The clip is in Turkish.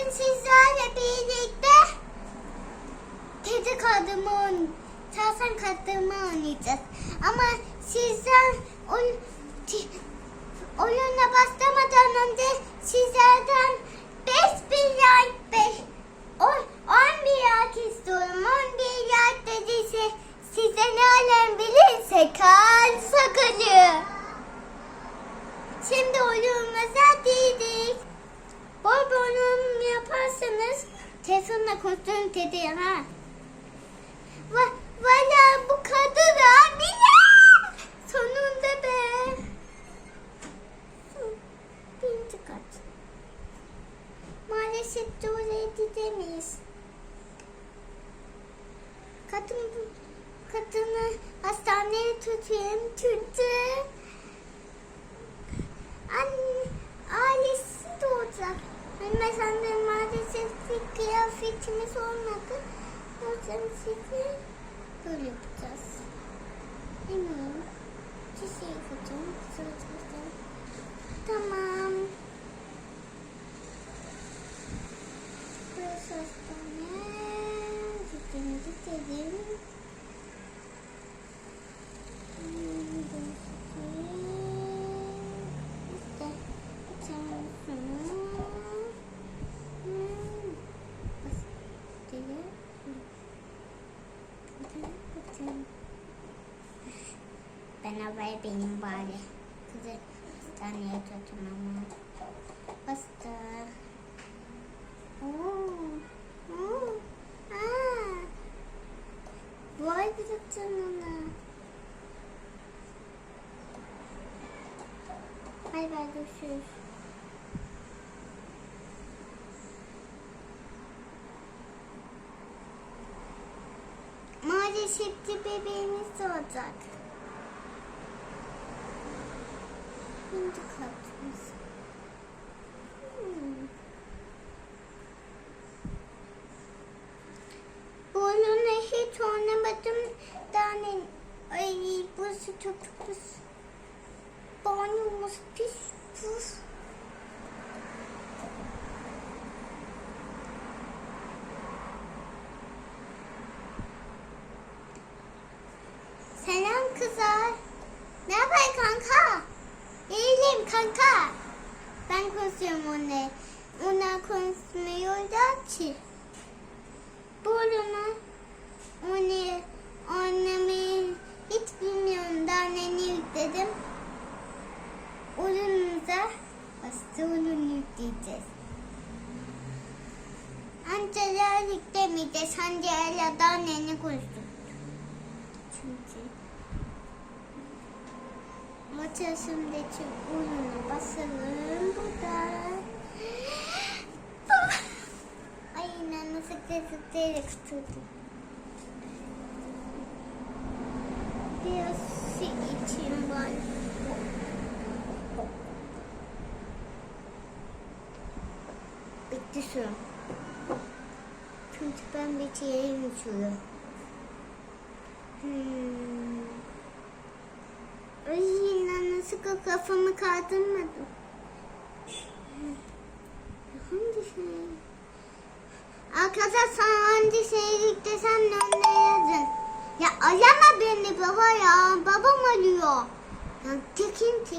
Bugün sizlerle birlikte kedi kadımı oyn- Çalsan kadımı oynayacağız. Ama sizler oy, ti- oyuna başlamadan önce sizlerden 5 bir like 5 10 bir like istiyorum. 10 bir like dediyse size ne alem bilirse kal telefonla konuştuğum dedi ha. Va Valla bu kadın hamile. Sonunda be. Birinci kat. Maalesef oraya gidemeyiz. Kadın kadını hastaneye tutayım tuttu. Kıyafetimiz olmadı. Yüzden sizi böyle yapacağız. Eminim. Çiçeği yapacağım. Sırtımızdan. Haber benim bari. Kızı hastaneye götürmem. Bastı. Oo. Oo. Aa. Vay bir canına. Bay bay görüşürüz. Maalesef de bebeğimiz olacak. Şimdi katımız. Hmm. Bu oyunu hiç oynamadım. Daha ne? Ay burası çok pis. Banyomuz pis. Kanka. Ben konuşuyorum onunla. Ona konuşmuyor da ki. Bu oyunu onu oynamayı hiç bilmiyorum. Daha ne yükledim. Oyunumuza bastı oyunu yükleyeceğiz. Anceler yüklemeyeceğiz. Anceler daha ne konuştuk. Çünkü maçasındaki oyunu basalım sıkıntıyla tutuldu. Biraz su içeyim bari. Bitti su. Çünkü ben bitireyim suyu. Hmm. Ay nasıl ka- kafamı kaldırmadım. Hangi şey? Arkadaşlar hangi şeyi desem ne önüne yazın. Ya arama beni baba ya. Babam arıyor. Ya çekin çekin.